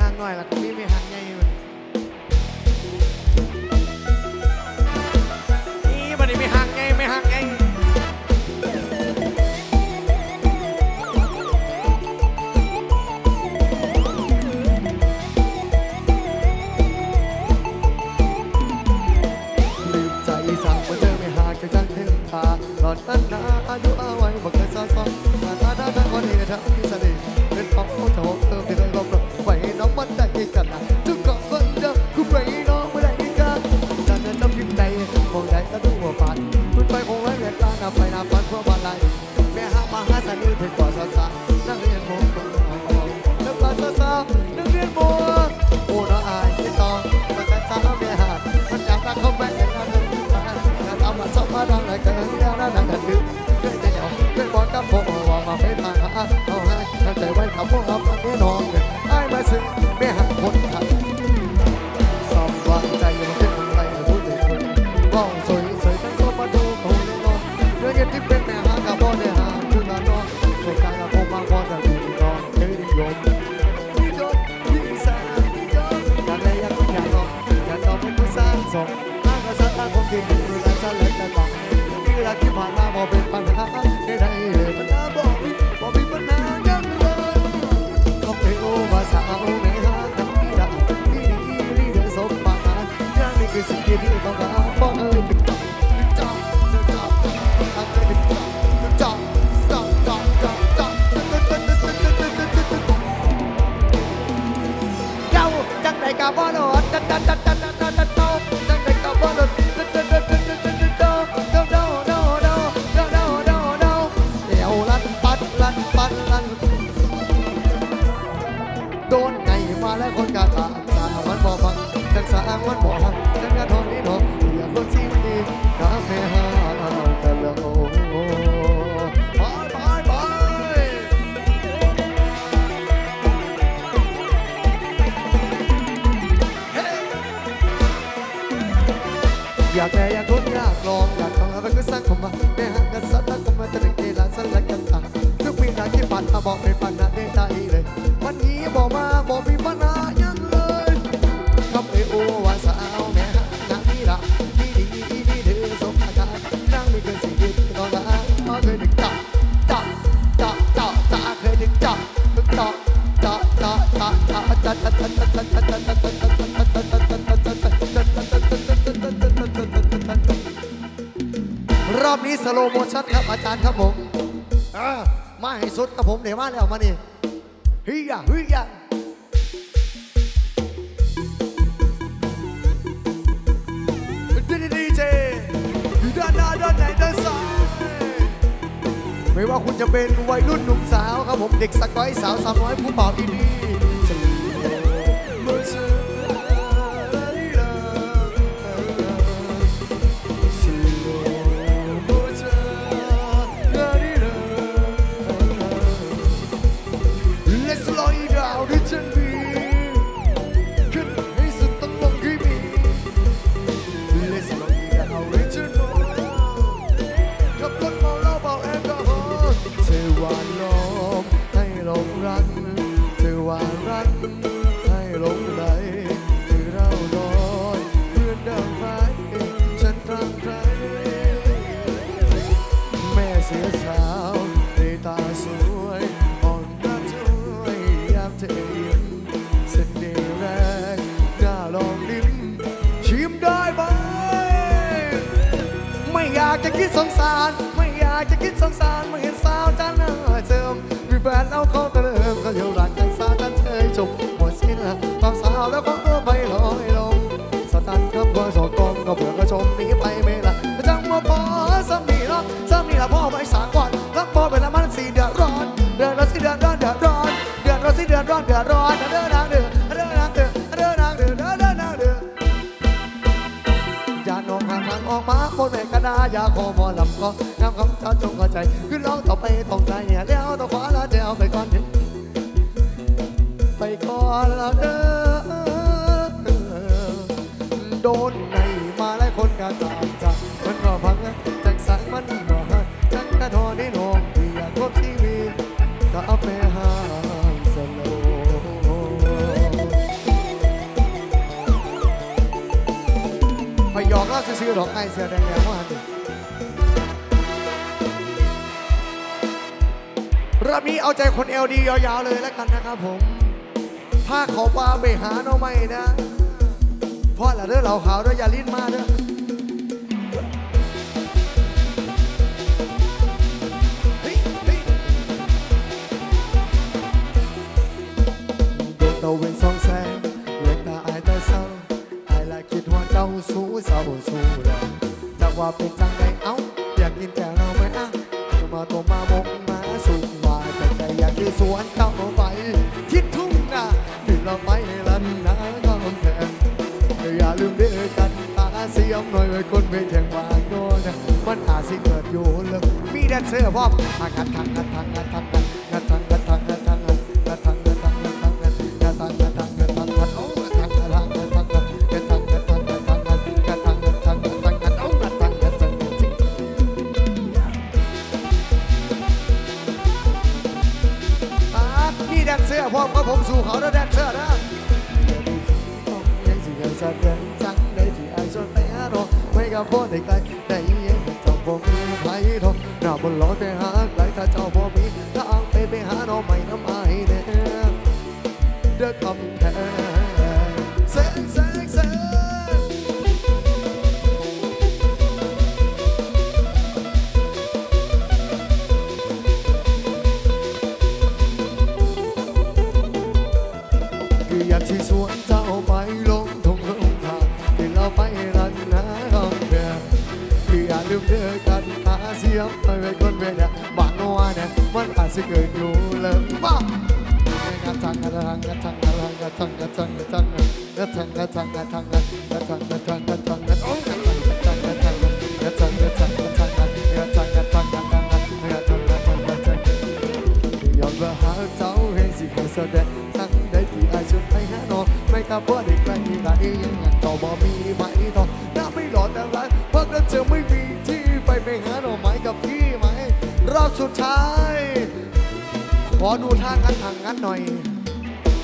ห่างหน่อยล่ะมีไม่ห่างไงญ่นี่บันนี้ไม่ห่างไงไม่ห่างไงญ่ลืมใจสั่งมาเจอไม่หางแค่จังเพ่งพาหลอดตั้งนาอายุอาไว้บอกเคยซ้อนซ้อนตาตาตาคนนี้นะเธอที่สัน 放纵 ลองอยากทำอะไรก็สร้างขึ้นมาแม่หางกันสัตว์ก็ม롱야 강하고 상콤마 내가 사다 고마 들게 라서 라겠งทุกปีนาที่ผ่านมาบอกเป็นปัญหาในใจเลย วันนี้บอกมาบอกมีปัญหาอย่างเลยคำเอโอว่าสาวแม่นางนี่ละนี่ดีนี่เดือดสมอาการนางมีเกินสิ่งที่ต้องละเอาเคยดึกจับจับจับจับจับเคยดึกจับดึกจับจับจับจับจับจับจับจับจับจับ อบนี้สโลโมชั่นครับอาจารย์ครับผมมาให้สุดครับผมเดี๋ยวมาแล้วมานี่ฮิยาฮิยาดีเจด้านหน้าด้านไหนด้านซ้ายไม่ว่าคุณจะเป็นวัยรุ่นหนุ่มสาวครับผมเด็กสกอยสาวสาวน้อยผู้บ่าวดี คิดสงสาร ไม่อยากจะคิดสงสารเมื่อเห็นสาวจ้าหน้าเจิมมีแฟนแล้วก็ นาอยาโคมอลำก็งามคำเจ้าจงเข้าใจคือร้องต่อไปท่องใจเนี่ยแล้วต่อขวาแล้วเดียวไปก่อน ไปก่อนแล้วเด้อ เล่าซื้อดอกไอ้เสือแดงๆว่าดิรอบนี้เอาใจคนเอลดียาวๆเลยแล้วกันนะครับผม ถ้าเขาปาไปหาเราไม่นะเพราะละเด้อเราขาวเด้ออย่าลิ้นมาเด้อเฮ้ยเฮ้ยดวงตะเวนสองแสง สู้เศร้าสู้แล้วจะว่าเป็นจังไดเอ้าอยากกินแต่เราไม่อะจะมาตัวมามกมาสุกว่าแต่ใจอยากที่สวนเจ้าไปทิศทุ่งนาที่เราไปลันนาก็แพงอย่าลืมเด้อกันตาเสียมหน่อยไว้คนไปแทงวางโน่นมันอาจสิเกิดอยู่เลยมีแดนเซอร์พร้อมทางกันทางกันทางกันทางกัน อร์พร้อมกับผมสู่เขาแล้วแดนเซอร์นะยังสิยังสะเทือนจังได้ที่ไอ้ส่วนไปหาเราไม่กับพ่อได้ไกลได้ยิ่งยังเจ้าบ่มีไผทองหน้าบนล้อแต่หาไกลถ้าเจ้าบ่มีทางไปไปหาน้องใหม่น้ำไอ้แน่เด้อคำแท หาเสียงไปไว้คนเวดบางว่าเนี่ยมันอาจจะเกิดอยู่เลยบ้ากระทังกระทังกระทังกระทังกระทังกระทังกระทังกระทังกระทังกระทังกระทังกระทังกระทังกระทังโอ้กระทังกระทังกระทังกระทังกระทังกระทังกระทังกระทังกระทังกระทังกระทังกระทังกระทังกระทังย้อนว่าหาเจ้าให้สิเคยแสดงกระทั้งได้ที่อายชวนไปหาน้องไม่กล้าเพราะเด็กไกลไหนยังกระชังั้นต่อบ่มีไหมทองน้าไม่หลอดแต่ละเพราะนั้นเธอไม่มีที่ไปไปห อบสุดท้าย ขอดูทางกันทางกันหน่อย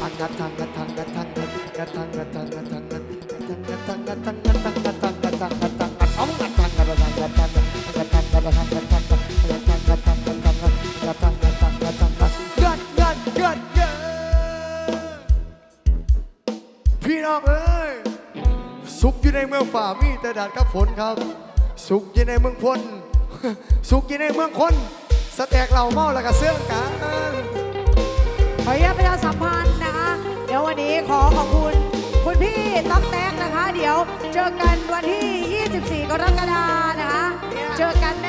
อันงัดทางกันทางกันทางกันกันทางกันทางกันทางกันกันทางกันทางกันทางกันทางกันทางกันทางกันทางกันเอางัดทางกันทางกันทางกันกันทางกันทางกันทางกันกันทางกันทางกันทางกันทางกันทางกันทางกันงัดงัดงัดงัดพี่น้องเอ้ยสุขอยู่ในเมืองฝ่ามีแต่แดดกับฝนครับ สุขอยู่ในเมืองพลสุขอยู่ในเมืองคน สแต็กเหล่าเมาแล้วก็เสื้อกันขออนุญาตประชาสัมพันธ์นะคะ เดี๋ยววันนี้ขอขอบคุณ คุณพี่ต๊อกแตกนะคะ เดี๋ยวเจอกันวันที่ 24 กรกฎาคมนะคะ เจอกันแ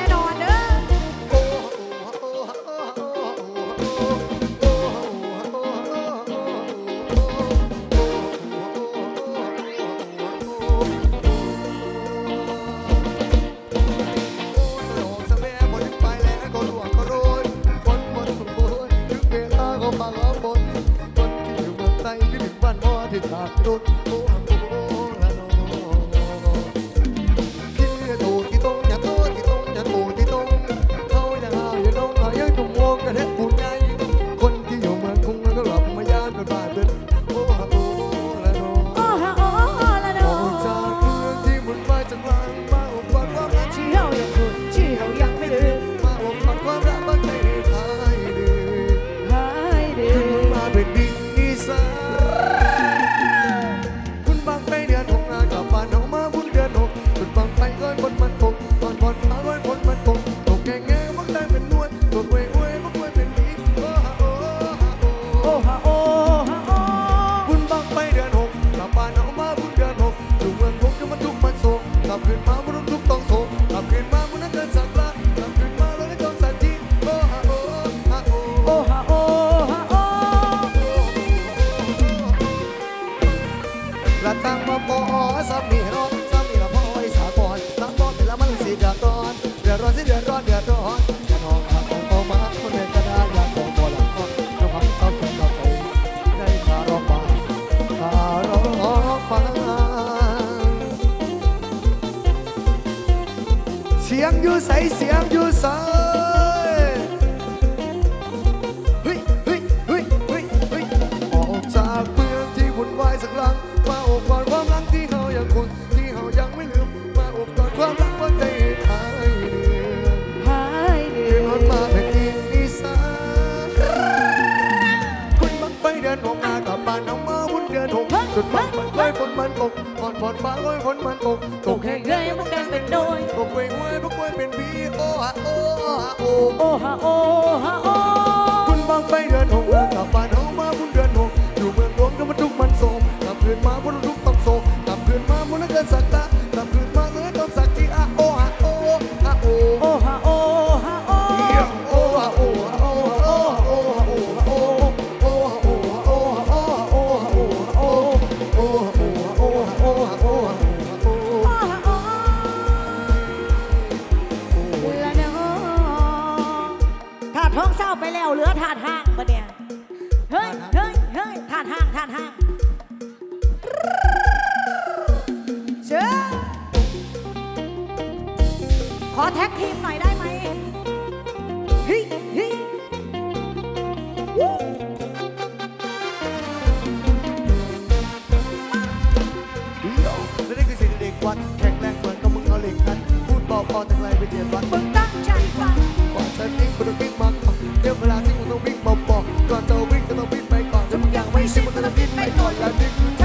ถึงหากรุ่นผู้ ใสเสียงอยู่ใสเฮ้ยเฮ้ยเฮ้ยเฮ้ยเฮ้ยออกจากเมืองที่วุ่นวายสักครั้งมาอบกอดความรักที่เฮายังคุณที่เฮายังไม่ลืมมาอบกอดความรักบนใจหายเดือยหายเดือนอนมาแผ่นดินอีสานคุณบังไปเดินหงมากลับบ้านน้องเมื่วุ่นเดินหงจุดมันมันไฟฝนมันตกก่อนผ่อนฟ้าโอ้ยฝนมันตกตกแห้งเลยมันกลายเป็นโน ป็นผีโอฮะโอฮะโอโอฮาโอฮะโอ เหลือท่าดห้างปะเนี่ย เฮ้ย เฮ้ย เฮ้ยท่าดห้างท่าดห้างเชิญขอแท็กทีมหน่อยได้ พอแต่ไกลไปเดียดบรักมึงตั้งใจฟังก่อนจะนิ่งก็ต้องวิ่งมาก่อนเดี๋ยวเวลาที่มึงต้องวิ่งมาบอกก่อนจะวิ่งก็ต้องวิ่งไปก่อนถ้ามึงอยากไม่สิ้นมึงก็ต้องวิ่งไปก่อนและดิน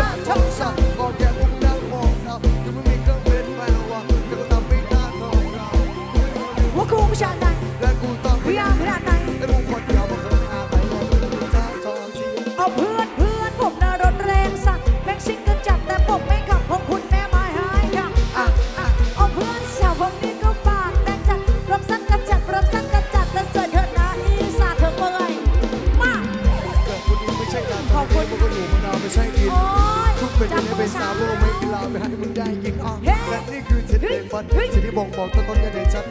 โวกไม่กีฬาไม่ให้มึงได้ยิงอะและนี่คือเทนเดฟันที่ที่บ่งบอกต้นต้นกัเดชั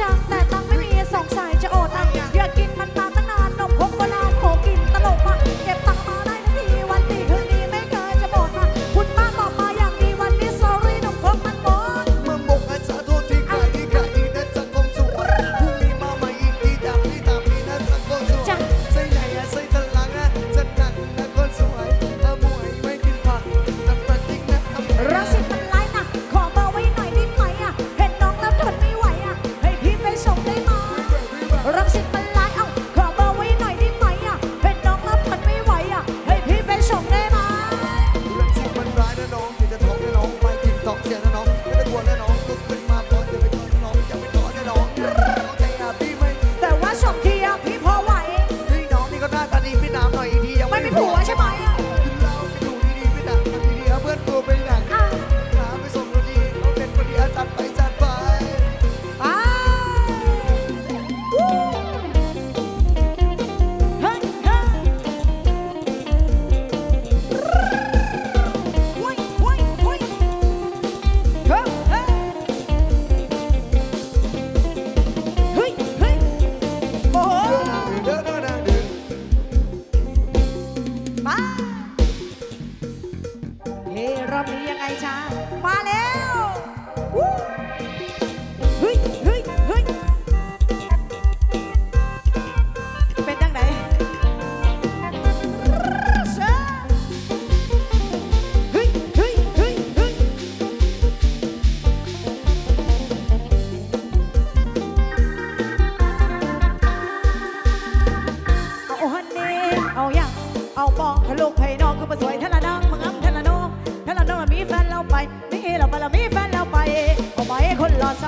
จ๊ะแต่ตังไม่มีสงสัยจะโอด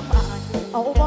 ำบานเอาบ่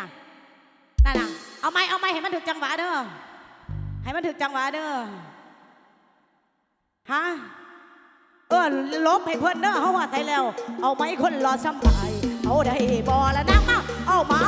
น่ะนั่นน่ะเอาไม้เอาไม้ให้มันถึกจังหวะเด้อให้มันถึกจังหวะเด้อฮะเออลบให้เพื่อนเด้อเขาว่าใส่แล้ว เอาไม้คนรอซ้ำไปเอาได้บอแล้วนะมาเอามา